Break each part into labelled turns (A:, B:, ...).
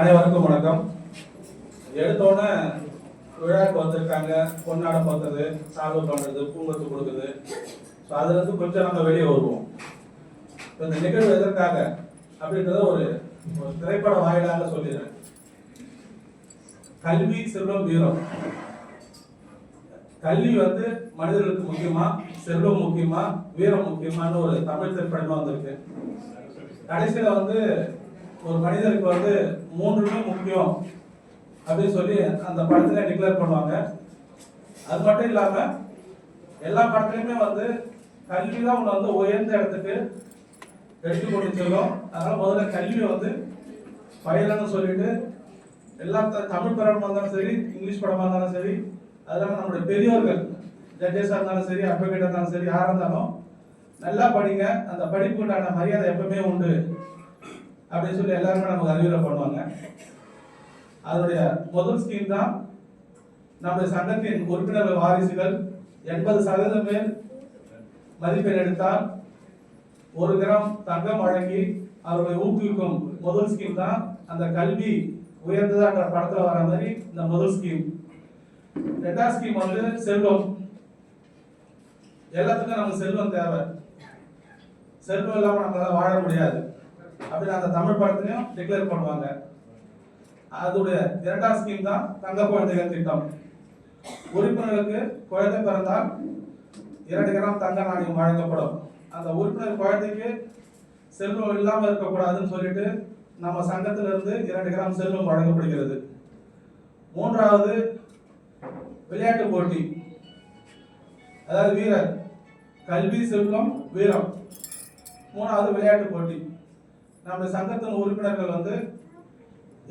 A: அனைவருக்கும் வணக்கம் எடுத்தோடனே விழாக்கு வந்திருக்காங்க பொன்னாடை பார்த்தது சாகு பண்ணுறது பூங்கத்து கொடுக்குது ஸோ அதுலேருந்து கொஞ்சம் நம்ம வெளியே வருவோம் இப்போ இந்த நிகழ்வு எதற்காக அப்படின்றத ஒரு ஒரு திரைப்பட வாயிலாக சொல்லிடுறேன் கல்வி செல்வம் வீரம் கல்வி வந்து மனிதர்களுக்கு முக்கியமா செல்வம் முக்கியமா வீரம் முக்கியமான ஒரு தமிழ் திரைப்படமா வந்திருக்கு கடைசியில வந்து ஒரு மனிதனுக்கு வந்து மூன்றுமே முக்கியம் அப்படின்னு சொல்லி அந்த படத்தில் டிக்ளேர் பண்ணுவாங்க அது மட்டும் இல்லாமல் எல்லா படத்துலையுமே வந்து கல்வி தான் உன்னை வந்து உயர்ந்த இடத்துக்கு எடுத்து கொண்டு செல்லும் அதனால் முதல்ல கல்வி வந்து பயிலன்னு சொல்லிட்டு எல்லா தமிழ் படமா இருந்தாலும் சரி இங்கிலீஷ் படமாக இருந்தாலும் சரி அதெல்லாம் நம்மளுடைய பெரியோர்கள் ஜட்ஜஸாக இருந்தாலும் சரி அட்வொகேட்டாக இருந்தாலும் சரி யாராக இருந்தாலும் நல்லா படிங்க அந்த படிப்புக்குண்டான மரியாதை எப்பவுமே உண்டு அப்படின்னு சொல்லி எல்லாருமே நமக்கு அறிவுரை பண்ணுவாங்க அதனுடைய முதல் ஸ்கீம் தான் நம்முடைய சங்கத்தின் உறுப்பினர் வாரிசுகள் எண்பது சதவீதம் பேர் மதிப்பெண் எடுத்தால் ஒரு கிராம் தங்கம் வழங்கி அவர்களை ஊக்குவிக்கும் முதல் ஸ்கீம் தான் அந்த கல்வி உயர்ந்ததான்ற படத்தில் வர மாதிரி இந்த முதல் ஸ்கீம் ரெண்டாம் ஸ்கீம் வந்து செல்வம் எல்லாத்துக்கும் நமக்கு செல்வம் தேவை செல்வம் இல்லாமல் நம்மளால வாழ முடியாது அப்படின்னு அந்த தமிழ் படத்துலையும் டிக்ளேர் பண்ணுவாங்க அதோடைய இரண்டாம் ஸ்கீம் தான் தங்க குழந்தைகள் திட்டம் உறுப்பினருக்கு குழந்தை பிறந்தால் இரண்டு கிராம் தங்க நாணயம் வழங்கப்படும் அந்த உறுப்பினர் குழந்தைக்கு செல்வம் இல்லாமல் இருக்கக்கூடாதுன்னு சொல்லிட்டு நம்ம சங்கத்திலிருந்து இரண்டு கிராம் செல்வம் வழங்கப்படுகிறது மூன்றாவது விளையாட்டு போட்டி அதாவது வீரர் கல்வி செல்வம் வீரம் மூணாவது விளையாட்டு போட்டி நம்ம சங்கத்தின் உறுப்பினர்கள் வந்து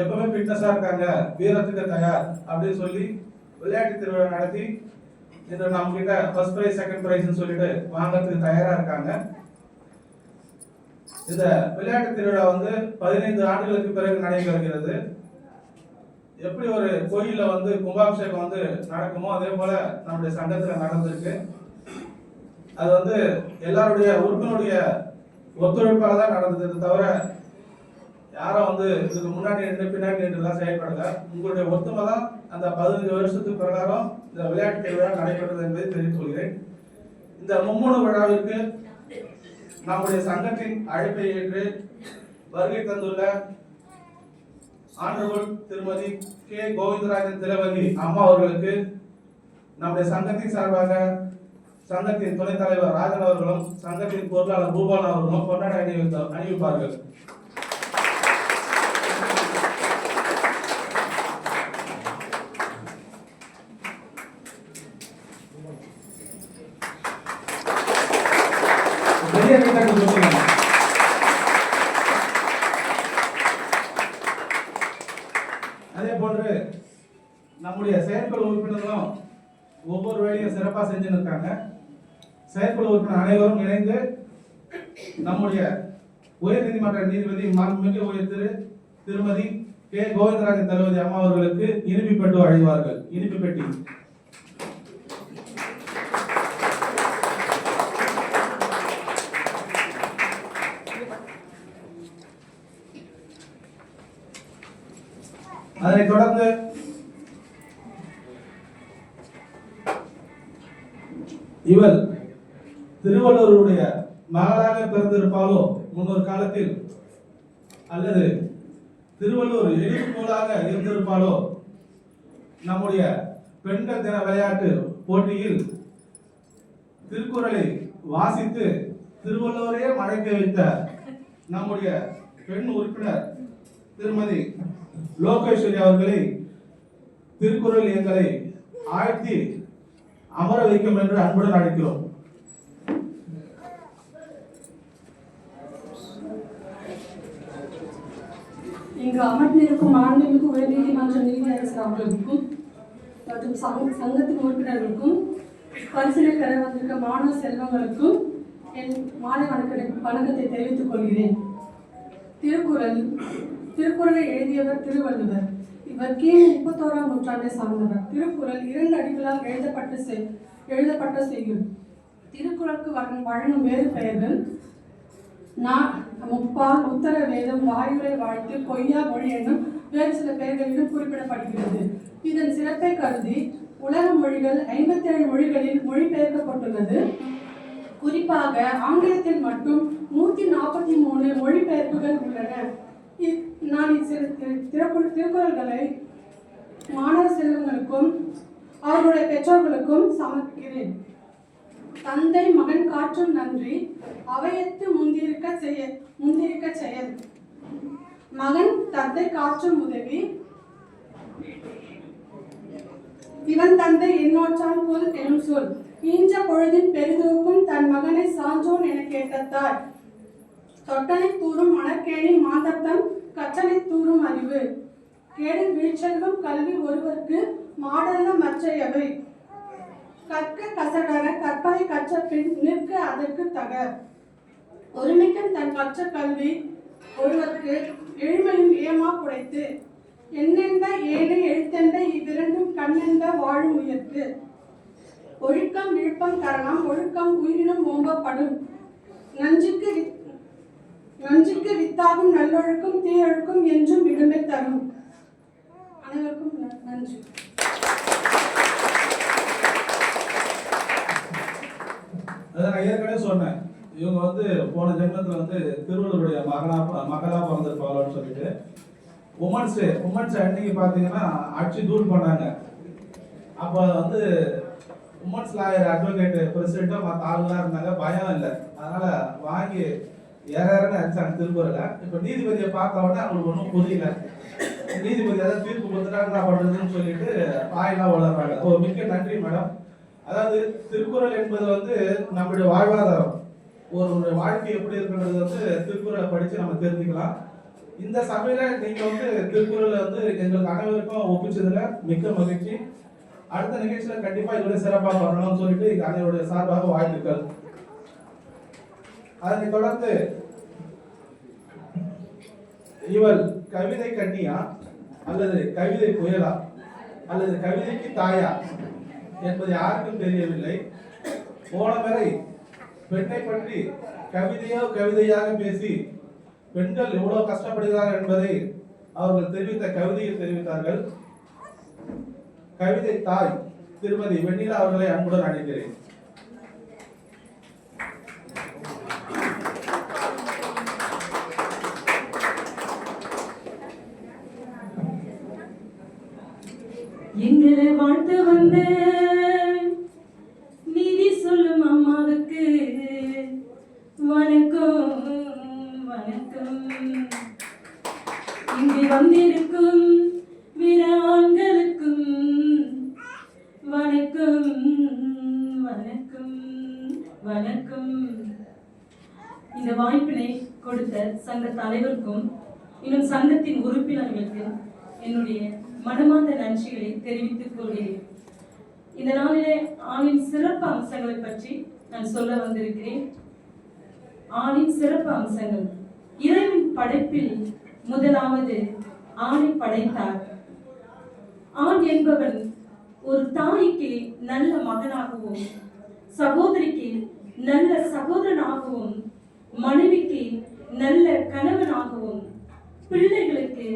A: எப்பவுமே ஃபிட்னஸாக இருக்காங்க வீரத்துக்கு தயார் அப்படின்னு சொல்லி விளையாட்டு திருவிழா நடத்தி இன்று நம்ம கிட்ட ஃபர்ஸ்ட் ப்ரைஸ் செகண்ட் ப்ரைஸ்னு சொல்லிட்டு வாங்கறதுக்கு தயாராக இருக்காங்க இந்த விளையாட்டு திருவிழா வந்து பதினைந்து ஆண்டுகளுக்கு பிறகு நடைபெறுகிறது எப்படி ஒரு கோயிலில் வந்து கும்பாபிஷேகம் வந்து நடக்குமோ அதே போல நம்முடைய சங்கத்தில் நடந்திருக்கு அது வந்து எல்லாருடைய உறுப்பினருடைய ஒத்துழைப்பாக தான் நடந்தது தவிர யாரும் வந்து இதுக்கு முன்னாடி நின்று பின்னாடி நின்றுலாம் செயல்படல உங்களுடைய ஒத்துமை தான் அந்த பதினஞ்சு வருஷத்துக்கு பிரகாரம் இந்த விளையாட்டு விழா நடைபெற்றது என்பதை தெரிவித்துக் கொள்கிறேன் இந்த மும்முனை விழாவிற்கு நம்முடைய சங்கத்தின் அழைப்பை ஏற்று வருகை தந்துள்ள ஆண்டவர் திருமதி கே கோவிந்தராஜன் திலவதி அம்மா அவர்களுக்கு நம்முடைய சங்கத்தின் சார்பாக சங்கத்தின் துணைத் தலைவர் ராஜன் அவர்களும் சங்கத்தின் பொருளாளர் பூபாலன் அவர்களும் கொண்டாட அணிவித்தார் அணிவிப்பார்கள் அனைவரும் இணைந்து நம்முடைய உயர் நீதிமன்ற நீதிபதி மாண்புமிகு உயர் திரு திருமதி கே கோவிந்தராஜன் தளபதி அம்மா அவர்களுக்கு இனிப்பு பெட்டு அழைவார்கள் இனிப்பு பெட்டி அதனை தொடர்ந்து இவர் திருவள்ளுவருடைய மகளாக பிறந்திருப்பாலோ முன்னொரு காலத்தில் அல்லது திருவள்ளுவர் போலாக இருந்திருப்பாலோ நம்முடைய பெண்கள் தின விளையாட்டு போட்டியில் திருக்குறளை வாசித்து திருவள்ளுவரே மழைக்க வைத்த நம்முடைய பெண் உறுப்பினர் திருமதி லோகேஸ்வரி அவர்களை திருக்குறள் எங்களை ஆழ்த்தி அமர வைக்கும் என்று அன்புடன் அழைக்கிறோம்
B: கவர்மெண்ட்ல இருக்கும் அமர்ந்திருக்கும் ஆன்மீக உயர்நீதிமன்ற நீதியரசர் அவர்களுக்கும் மற்றும் சங்க சங்கத்தின் உறுப்பினர்களுக்கும் பரிசீலனை பெற வந்திருக்க மாணவ செல்வங்களுக்கும் என் மாலை வணக்க வணக்கத்தை தெரிவித்துக் கொள்கிறேன் திருக்குறள் திருக்குறளை எழுதியவர் திருவள்ளுவர் இவர் கீழ் முப்பத்தோராம் நூற்றாண்டை சார்ந்தவர் திருக்குறள் இரண்டு அடிகளால் எழுதப்பட்ட செய் எழுதப்பட்ட செய்யும் திருக்குறளுக்கு வழங்கும் வேறு பெயர்கள் நான் முப்பால் உத்தர வேதம் வாயுரை வாழ்த்து கொய்யா மொழி என்னும் வேறு சில பெயர்களிலும் குறிப்பிடப்படுகிறது இதன் சிறப்பை கருதி உலக மொழிகள் ஐம்பத்தி ஏழு மொழிகளில் மொழிபெயர்க்கப்பட்டுள்ளது குறிப்பாக ஆங்கிலத்தில் மட்டும் நூற்றி நாற்பத்தி மூணு மொழிபெயர்ப்புகள் உள்ளன நான் திருக்குறள் திருக்குறள்களை மாணவ செல்வங்களுக்கும் அவர்களுடைய பெற்றோர்களுக்கும் சமர்ப்பிக்கிறேன் தந்தை மகன் காற்றும் நன்றி அவையத்து முந்திருக்க செய்ய முந்திருக்க செயல் மகன் தந்தை காற்றும் உதவி இவன் தந்தை என்னோற்றான் போல் எனும் சொல் ஈன்ற பொழுதின் பெரிதூக்கும் தன் மகனை சான்றோன் என கேட்டத்தார் தொட்டனை தூறும் மணக்கேணி மாந்தத்தம் கற்றனை தூறும் அறிவு கேடு வீழ்ச்செல்வம் கல்வி ஒருவருக்கு மாடல்ல மற்றையவை கற்க கசடர கற்பாய் கற்ற பின் நிற்க அதற்கு தக ஒருமைக்கும் தன் கற்ற கல்வி ஒருவருக்கு எளிமையும் ஏமா குடைத்து என்னென்ற ஏழு எழுத்தெண்ட இவ்விரண்டும் கண்ணெண்ட வாழும் உயர்த்து ஒழுக்கம் விழுப்பம் கரணம் ஒழுக்கம் உயிரினும் ஓம்பப்படும் நஞ்சுக்கு நஞ்சுக்கு வித்தாகும் நல்லொழுக்கம் தீயொழுக்கம் என்றும் விடுமை தரும் அனைவருக்கும் நன்றி
A: அதை நான் ஏற்கனவே சொன்னேன் இவங்க வந்து போன ஜென்மத்தில் வந்து திருவள்ளுவருடைய மகளா மகளாக பிறந்திருப்பாங்கன்னு சொல்லிட்டு உமன்ஸ் டே உமன்ஸ் அன்னைக்கு பார்த்தீங்கன்னா அடிச்சு தூர் பண்ணாங்க அப்போ வந்து உமன்ஸ் லாயர் அட்வொகேட்டு பிரசிடண்ட்டும் மற்ற ஆளுங்களாக இருந்தாங்க பயம் இல்லை அதனால வாங்கி ஏறாருன்னு அடிச்சாங்க திருப்பூரில் இப்போ நீதிபதியை பார்த்த உடனே அவங்களுக்கு ஒன்றும் புரியல நீதிபதி ஏதாவது தீர்ப்பு கொடுத்துட்டாங்க நான் பண்ணுறதுன்னு சொல்லிட்டு பாயெல்லாம் வளர்றாங்க ஓ மிக்க நன்றி மேடம் அதாவது திருக்குறள் என்பது வந்து நம்முடைய வாழ்வாதாரம் ஒரு வாழ்க்கை எப்படி இருக்குன்றது வந்து திருக்குறளை படித்து நம்ம தெரிஞ்சுக்கலாம் இந்த சபையில் நீங்கள் வந்து திருக்குறளை வந்து எங்களுக்கு அனைவருக்கும் ஒப்பிச்சதில் மிக்க மகிழ்ச்சி அடுத்த நிகழ்ச்சியில் கண்டிப்பாக இதோட சிறப்பாக பண்ணணும்னு சொல்லிட்டு எங்கள் அனைவருடைய சார்பாக வாழ்த்துக்கள் அதனை தொடர்ந்து இவள் கவிதை கண்ணியா அல்லது கவிதை புயலா அல்லது கவிதைக்கு தாயா என்பது யாருக்கும் தெரியவில்லை போன வரை பெண்ணை பற்றி கவிதையோ கவிதையாக பேசி பெண்கள் எவ்வளவு கஷ்டப்படுகிறார் என்பதை அவர்கள் தெரிவித்த கவிதையில் தெரிவித்தார்கள் கவிதை தாய் திருமதி வெண்ணிலா அவர்களை அன்புடன் அழைக்கிறேன்
B: எங்களை வாழ்ந்து வந்தேன் வாய்ப்பினை கொடுத்த சங்க தலைவருக்கும் இன்னும் சங்கத்தின் உறுப்பினர்களுக்கு என்னுடைய மனமார்ந்த நன்றிகளை தெரிவித்துக் கொள்கிறேன் இந்த நாளிலே ஆணின் சிறப்பு அம்சங்களை பற்றி நான் சொல்ல வந்திருக்கிறேன் ஆணின் சிறப்பு அம்சங்கள் இறைவின் படைப்பில் முதலாவது ஆணை படைத்தார் ஆண் என்பவன் ஒரு தாய்க்கு நல்ல மகனாகவும் சகோதரிக்கு நல்ல சகோதரனாகவும் மனைவிக்கு நல்ல கணவனாகவும் பிள்ளைகளுக்கு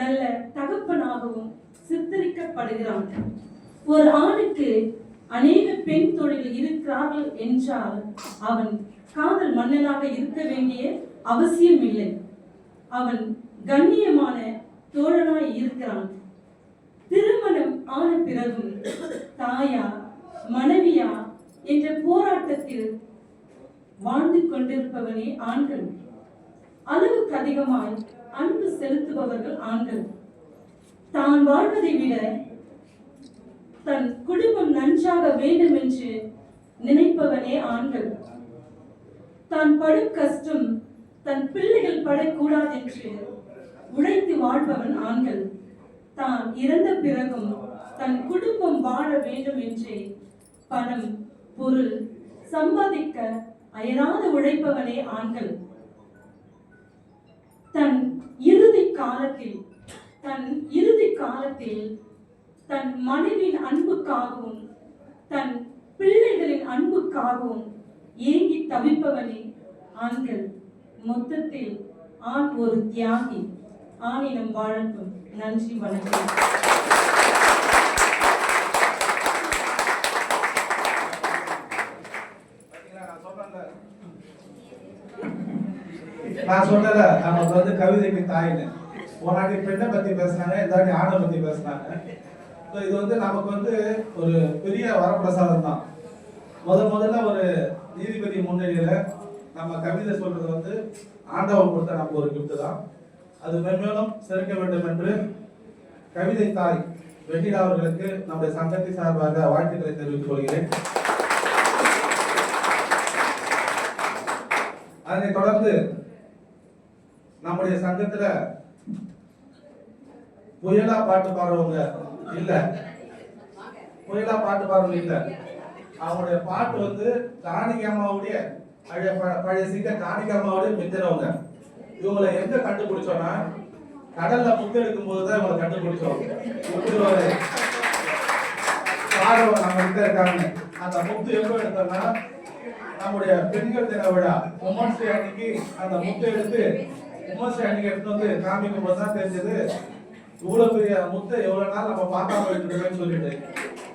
B: நல்ல தகப்பனாகவும் சித்தரிக்கப்படுகிறான் ஒரு ஆணுக்கு அநேக பெண் தொழில் இருக்கிறார்கள் என்றால் அவன் காதல் மன்னனாக இருக்க வேண்டிய அவசியம் இல்லை அவன் கண்ணியமான தோழனாய் இருக்கிறான் திருமணம் ஆன பிறகும் தாயா மனைவியா என்ற போராட்டத்தில் வாழ்ந்து கொண்டிருப்பவனே ஆண்கள் அளவுக்கு அதிகமாய் அன்பு செலுத்துபவர்கள் ஆண்கள் தான் வாழ்வதை விட தன் குடும்பம் நன்றாக வேண்டும் என்று நினைப்பவனே ஆண்கள் தான் படும் கஷ்டம் தன் பிள்ளைகள் படக்கூடாது என்று உழைத்து வாழ்பவன் ஆண்கள் தான் இறந்த பிறகும் தன் குடும்பம் வாழ வேண்டும் என்றே பணம் பொருள் சம்பாதிக்க அயராது உழைப்பவனே ஆண்கள் தன் இறுதி காலத்தில் தன் இறுதி காலத்தில் தன் மனைவியின் அன்புக்காகவும் தன் பிள்ளைகளின் அன்புக்காகவும் ஏங்கி தவிப்பவனே ஆண்கள் மொத்தத்தில் ஆண் ஒரு தியாகி ஆணினம் வாழட்டும் நன்றி வணக்கம்
A: நான் சொன்னத நம்ம வந்து கவிதைக்கு தாயின்னு போனாடி பெண்ணை பத்தி பேசினாங்க இல்லாட்டி ஆணை பத்தி பேசினாங்க ஸோ இது வந்து நமக்கு வந்து ஒரு பெரிய வரப்பிரசாதம் தான் முதல் முதல்ல ஒரு நீதிபதி முன்னிலையில நம்ம கவிதை சொல்றது வந்து ஆண்டவன் கொடுத்த நமக்கு ஒரு கிஃப்ட் தான் அது மென்மேலும் சிறக்க வேண்டும் என்று கவிதை தாய் வெண்ணிலா அவர்களுக்கு நம்முடைய சங்கத்தின் சார்பாக வாழ்த்துக்களை தெரிவித்துக் கொள்கிறேன் அதனைத் தொடர்ந்து நம்முடைய சங்கத்துல புயலா பாட்டு பாடுறவங்க இல்ல புயலா பாட்டு பாடுறவங்க இல்ல அவங்களுடைய பாட்டு வந்து காணிக்க அம்மாவுடைய பழைய பழைய சிங்க காணிக்க அம்மாவுடைய மிஞ்சினவங்க இவங்களை எங்க கண்டுபிடிச்சோம்னா கடல்ல எடுக்கும் போதுதான் இவங்களை கண்டுபிடிச்சோம் பாடுறவங்க நம்ம கிட்ட இருக்காங்க அந்த முத்து எப்போ எடுத்தோம்னா நம்முடைய பெண்கள் தின விழா உமன்ஸ் அன்னைக்கு அந்த முத்து எடுத்து உமாசி அன்னைக்கு எடுத்து வந்து காமிக்கும் போது தெரிஞ்சது இவ்வளவு பெரிய முத்தை நாள் நம்ம பார்க்காம இருக்கணும்னு சொல்லிட்டு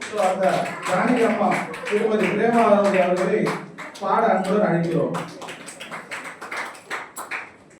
A: ஸோ அந்த ஜானகி அம்மா திருமதி பிரேமாவதி அவர்களை பாட அன்புடன் அழைக்கிறோம்